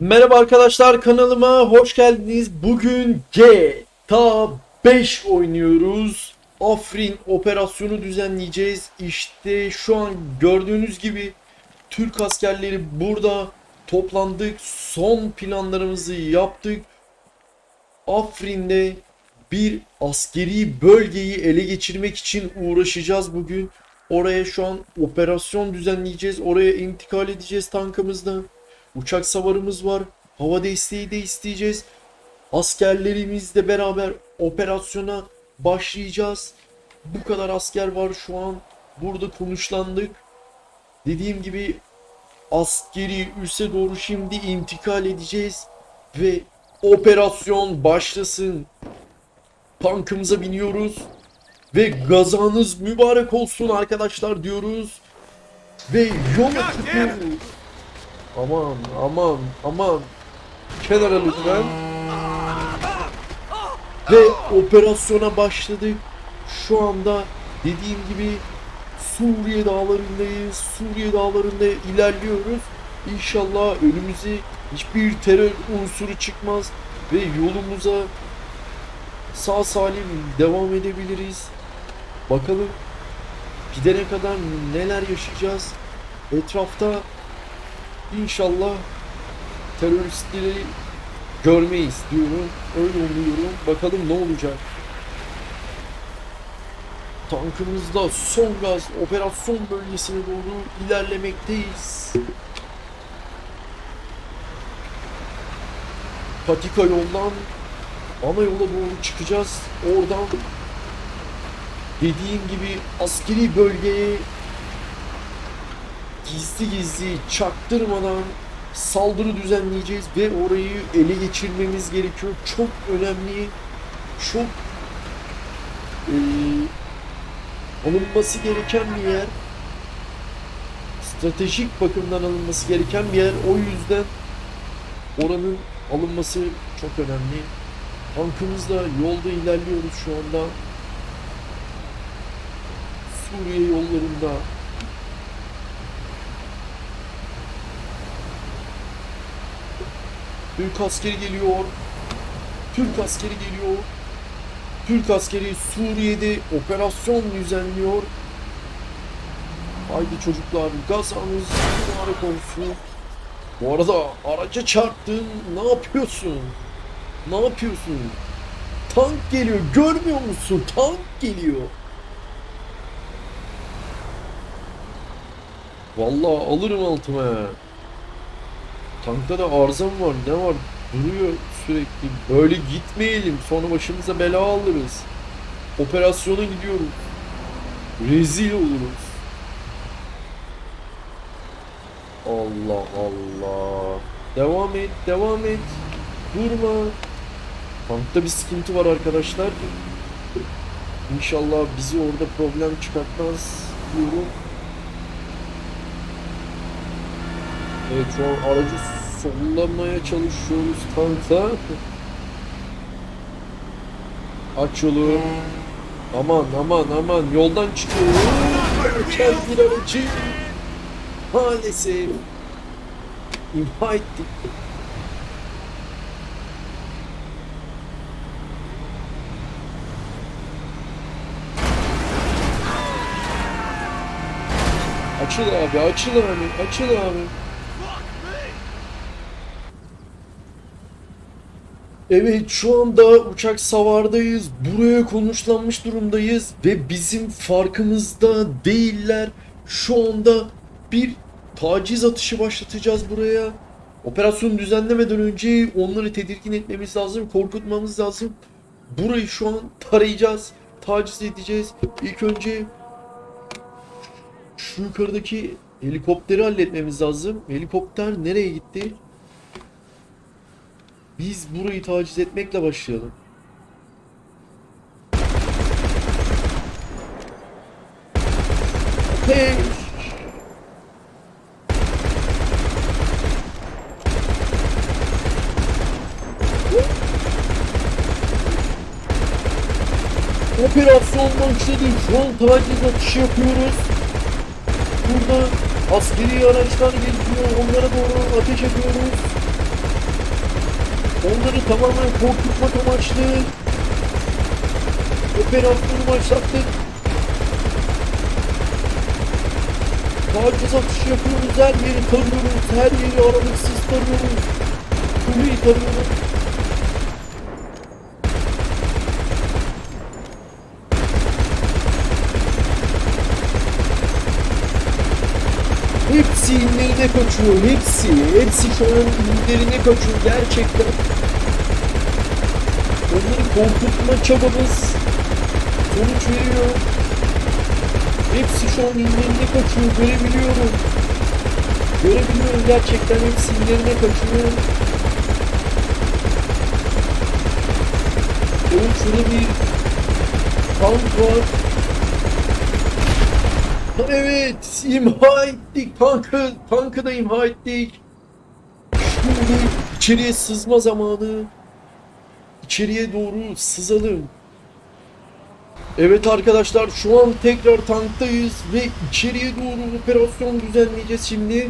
Merhaba arkadaşlar kanalıma hoş geldiniz. Bugün GTA 5 oynuyoruz. Afrin operasyonu düzenleyeceğiz. İşte şu an gördüğünüz gibi Türk askerleri burada toplandık. Son planlarımızı yaptık. Afrin'de bir askeri bölgeyi ele geçirmek için uğraşacağız bugün. Oraya şu an operasyon düzenleyeceğiz. Oraya intikal edeceğiz tankımızla. Uçak savarımız var. Hava desteği de isteyeceğiz. Askerlerimizle beraber operasyona başlayacağız. Bu kadar asker var şu an. Burada konuşlandık. Dediğim gibi askeri üsse doğru şimdi intikal edeceğiz. Ve operasyon başlasın. Tankımıza biniyoruz. Ve gazanız mübarek olsun arkadaşlar diyoruz. Ve yola çıkıyoruz. Aman aman aman. Kenara lütfen. Ve operasyona başladık. Şu anda dediğim gibi Suriye dağlarındayız. Suriye dağlarında ilerliyoruz. İnşallah önümüze hiçbir terör unsuru çıkmaz ve yolumuza sağ salim devam edebiliriz. Bakalım gidene kadar neler yaşayacağız. Etrafta İnşallah teröristleri görmeyiz diyorum. Öyle umuyorum. Bakalım ne olacak. Tankımızda son gaz operasyon bölgesine doğru ilerlemekteyiz. Patika yoldan ana yola doğru çıkacağız. Oradan dediğim gibi askeri bölgeye gizli gizli çaktırmadan saldırı düzenleyeceğiz ve orayı ele geçirmemiz gerekiyor. Çok önemli, çok eee, alınması gereken bir yer. Stratejik bakımdan alınması gereken bir yer. O yüzden oranın alınması çok önemli. Tankımızla yolda ilerliyoruz şu anda. Suriye yollarında Türk askeri geliyor. Türk askeri geliyor. Türk askeri Suriye'de operasyon düzenliyor. Haydi çocuklar gazanız mübarek olsun. Bu arada araca çarptın. Ne yapıyorsun? Ne yapıyorsun? Tank geliyor. Görmüyor musun? Tank geliyor. Vallahi alırım altıma. Tankta da arıza mı var? Ne var? Duruyor sürekli. Böyle gitmeyelim. Sonra başımıza bela alırız. Operasyona gidiyoruz. Rezil oluruz. Allah Allah. Devam et, devam et. Durma. Tankta bir sıkıntı var arkadaşlar. İnşallah bizi orada problem çıkartmaz diyorum. Evet şu an aracı sollamaya çalışıyoruz tankta. Aç yolu. Aman aman aman yoldan çıkıyor. Bir aracı. Maalesef. İmha ettik. Açıl abi, açıl abi, açıl abi. Evet şu anda uçak savardayız. Buraya konuşlanmış durumdayız ve bizim farkımızda değiller. Şu anda bir taciz atışı başlatacağız buraya. Operasyon düzenlemeden önce onları tedirgin etmemiz lazım, korkutmamız lazım. Burayı şu an tarayacağız, taciz edeceğiz. İlk önce şu yukarıdaki helikopteri halletmemiz lazım. Helikopter nereye gitti? Biz burayı taciz etmekle başlayalım. Ateş! Operasyon başladı. Şu taciz atışı yapıyoruz. Burada askeri araçlar geliyor. Onlara doğru ateş ediyoruz. Onları tamamen korkutmak amaçlı operasyonu başlattık. Taciz atışı yapıyoruz, her yeri tarıyoruz, her yeri aralıksız tarıyoruz. Kuleyi tarıyoruz. Hepsi inlerine kaçıyor, hepsi. Hepsi şu an inlerine kaçıyor gerçekten. Onları korkutma çabamız sonuç veriyor. Hepsi şu an inlerine kaçıyor, görebiliyorum. Görebiliyorum gerçekten hepsi inlerine kaçıyor. Evet şurada bir tank var. Evet, imha ettik tankı, tankı da imha ettik. Şimdi içeriye sızma zamanı. İçeriye doğru sızalım. Evet arkadaşlar şu an tekrar tanktayız ve içeriye doğru operasyon düzenleyeceğiz şimdi.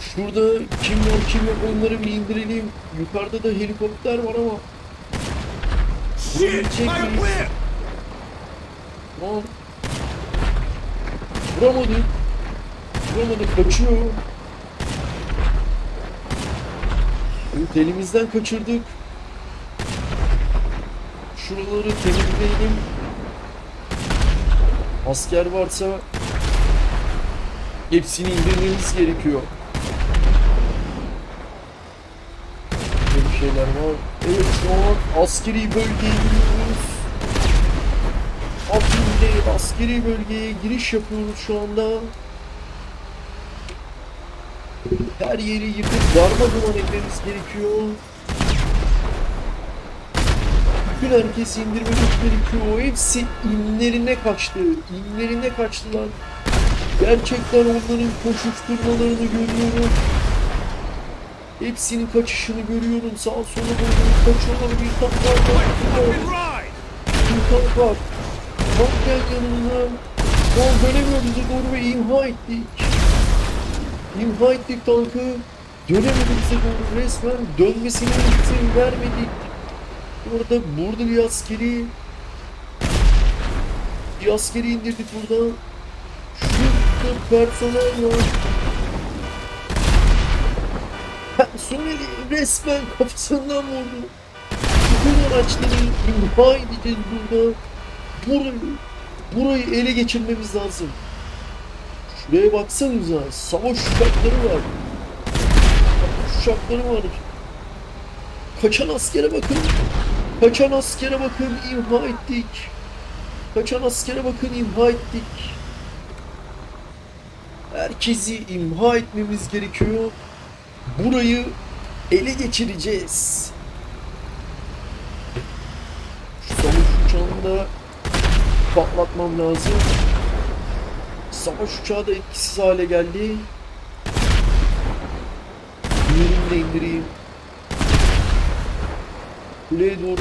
Şurada kim var kim yok onları bir indirelim. Yukarıda da helikopter var ama. Miyiz? Tamam. Vuramadık. Vuramadık. Kaçıyor. Evet elimizden kaçırdık. Şuraları temizleyelim. Asker varsa hepsini indirmemiz gerekiyor. Böyle şeyler var. Evet şu an askeri bölgeye giriyoruz. Afrin'de askeri bölgeye giriş yapıyoruz şu anda. Her yeri yıkıp darmadağın etmemiz gerekiyor. Bütün herkesi indirmemiz gerekiyor. Hepsi inlerine kaçtı. İnlerine kaçtılar. Gerçekten onların koşuşturmalarını görüyorum. Hepsinin kaçışını görüyorum. Sağa sola doğru kaçıyorlar. Bir tank var. Bir tank var. Tank gel yanına. Şu an dönemiyor bize doğru ve imha ettik. İmha ettik tankı. Dönemedi bize doğru resmen. Dönmesine izin vermedik. Orada burada bir askeri bir askeri indirdik burada. Şurada personel var. Personeli resmen kafasından vurdu. Bütün araçları imha edeceğiz burada. Burayı, burayı ele geçirmemiz lazım. Şuraya baksanıza. Savaş uçakları var. Savaş uçakları var. Kaçan askere bakın. Kaçan askere bakın imha ettik. Kaçan askere bakın imha ettik. Herkesi imha etmemiz gerekiyor. Burayı ele geçireceğiz. Şu savaş uçağını da patlatmam lazım. Savaş uçağı da etkisiz hale geldi. Diğerini de indireyim. Kuleye doğru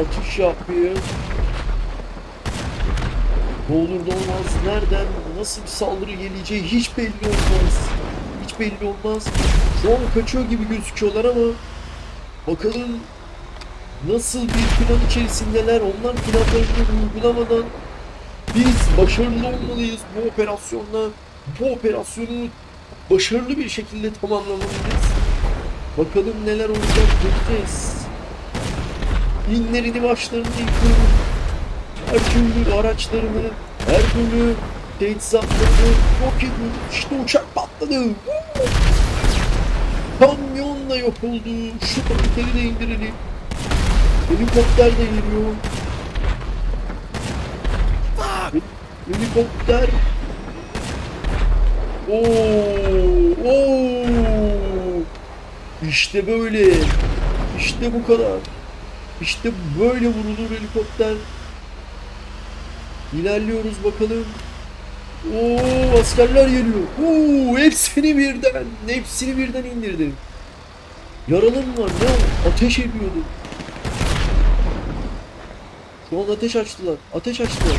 atış yapıyor. Ne olur da olmaz. Nereden, nasıl bir saldırı geleceği hiç belli olmaz. Hiç belli olmaz. Şu an kaçıyor gibi gözüküyorlar ama bakalım nasıl bir plan içerisindeler. Onlar planlarını uygulamadan biz başarılı olmalıyız bu operasyonla. Bu operasyonu başarılı bir şekilde tamamlamalıyız. Bakalım neler olacak göreceğiz. İnlerini başlarını yıkıyoruz. Her türlü araçlarını, her türlü teçhizatlarını yok ediyoruz. İşte uçak patladı. Kamyon da yok oldu. Şu tankeri de indirelim. Helikopter de geliyor. Helikopter. Oo, oo. İşte böyle. İşte bu kadar. İşte böyle vurulur helikopter. İlerliyoruz bakalım. Oo, askerler geliyor. Oo, hepsini birden, hepsini birden indirdim. Yaralım var ne? Ateş ediyordu. Şu an ateş açtılar. Ateş açtılar.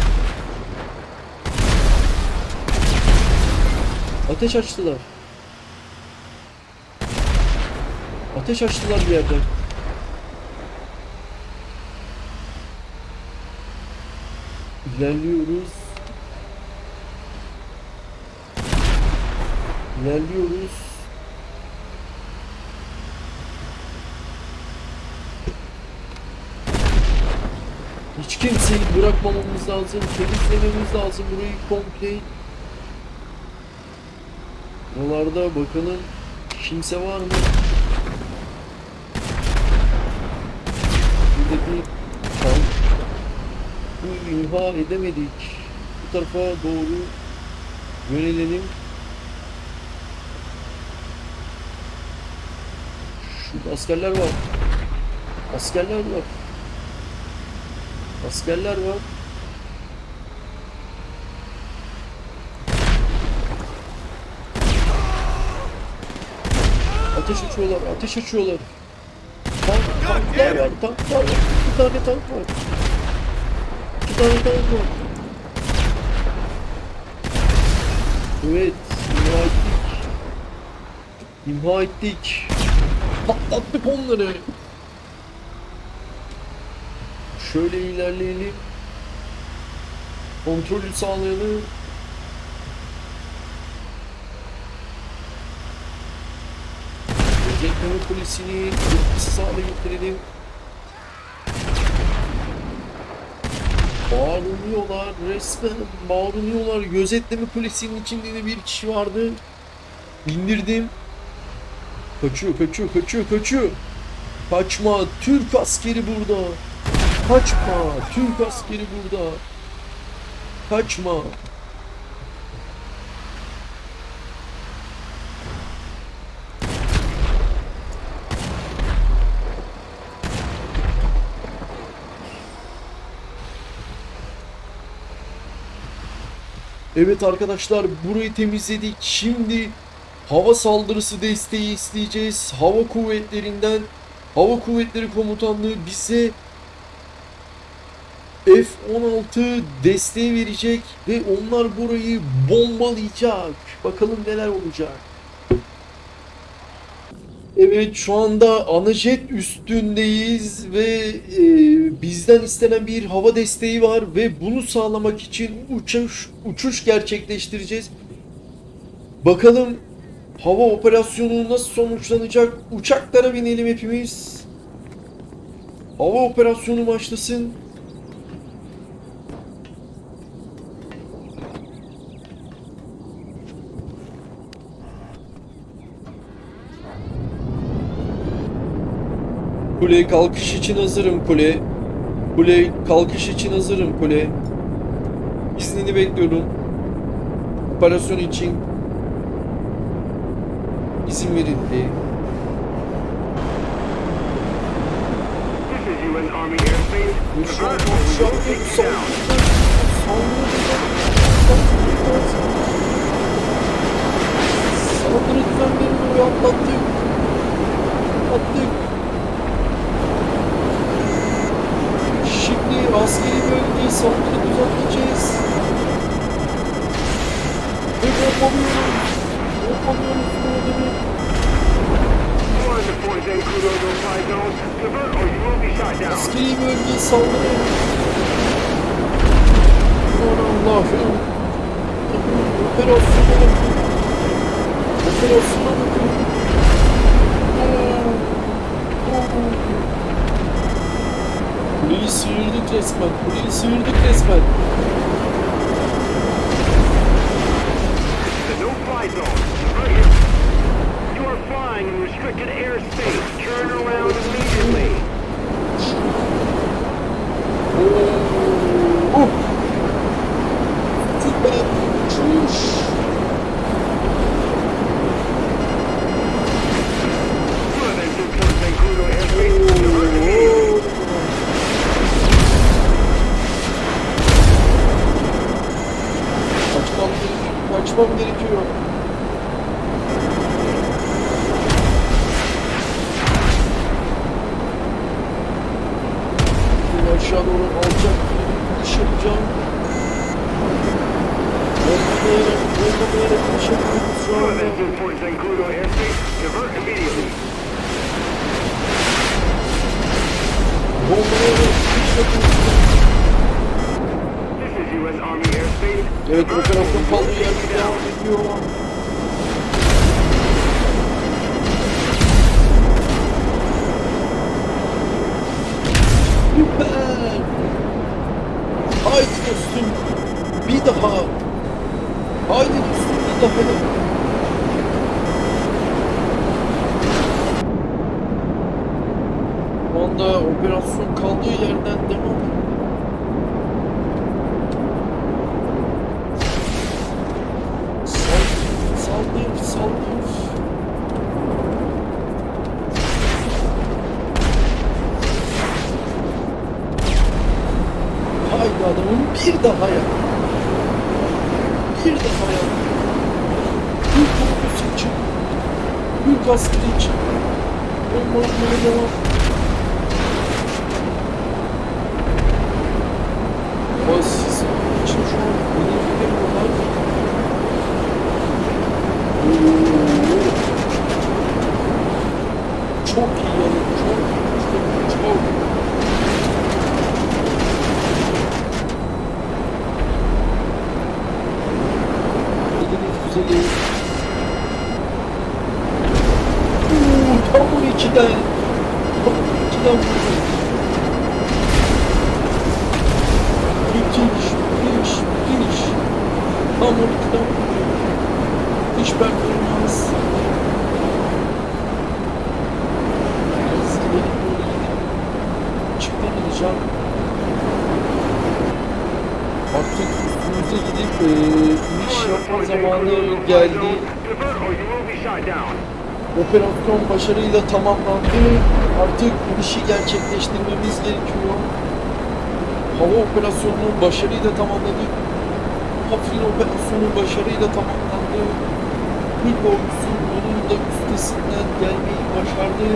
Ateş açtılar. Ateş açtılar bir yerden. İlerliyoruz. İlerliyoruz. Hiç kimseyi bırakmamamız lazım. Temizlememiz lazım burayı komple. Buralarda bakalım kimse var mı? Burada bir tank. Bu imha edemedik. Bu tarafa doğru yönelelim. Şurada askerler var. Askerler var. Askerler var. Ateş açıyorlar, ateş açıyorlar. Tank, tanklar var, tanklar var. İki tane tank var. İki tane tank var. Evet, imha ettik. İmha ettik. Patlattık onları. Şöyle ilerleyelim. Kontrolü sağlayalım. Gözetleme polisini etkisiz hale getirelim. Bağırıyorlar resmen bağırıyorlar. Gözetleme polisinin içinde de bir kişi vardı. İndirdim. Kaçıyor kaçıyor kaçıyor kaçıyor. Kaçma Türk askeri burada. Kaçma Türk askeri burada. Kaçma. Evet arkadaşlar burayı temizledik. Şimdi hava saldırısı desteği isteyeceğiz. Hava kuvvetlerinden Hava Kuvvetleri Komutanlığı bize F-16 desteği verecek ve onlar burayı bombalayacak. Bakalım neler olacak. Evet şu anda Anajet üstündeyiz ve e, bizden istenen bir hava desteği var ve bunu sağlamak için uçuş uçuş gerçekleştireceğiz. Bakalım hava operasyonu nasıl sonuçlanacak? Uçaklara binelim hepimiz. Hava operasyonu başlasın. Kule kalkış için hazırım kule. Kule kalkış için hazırım kule. İznini bekliyorum. Operasyon için izin verildi. Uçak yok. take you down. Saldırı Operasyona bakın. Kuleyi sıyırdık resmen. Kuleyi sıyırdık resmen. The no-fly zone. Divert here. You are flying in restricted airspace. Turn around immediately. Gerekiyor. Kaçmam gerekiyor. Şimdi Evet kaldığı yerde devam ediyor. Süper. Haydi dostum. Bir daha. Haydi dostum bir daha. Anda operasyon kaldığı yerden devam ediyor. Bir daha yap. Bir daha yap. Bir korkusu için. Bir kaskı için. Olmaz böyle devam. Ama siz için şu an. Çok iyi yani çok zamanı geldi. Operasyon başarıyla tamamlandı. Artık işi gerçekleştirmemiz gerekiyor. Hava operasyonunu başarıyla tamamladık. Afrin operasyonu başarıyla tamamlandı. Türk ordusu onun da üstesinden gelmeyi başardı.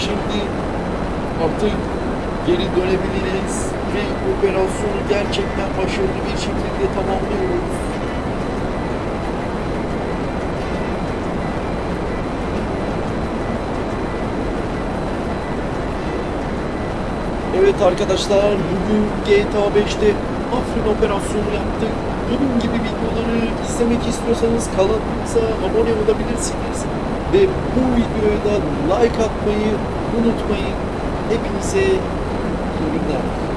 Şimdi artık geri dönebiliriz ve operasyonu gerçekten başarılı bir şekilde tamamlıyoruz. Evet arkadaşlar bugün GTA 5'te Afrin operasyonu yaptık. Bunun gibi videoları izlemek istiyorsanız kanalımıza abone olabilirsiniz. Ve bu videoya da like atmayı unutmayın. Hepinize iyi günler.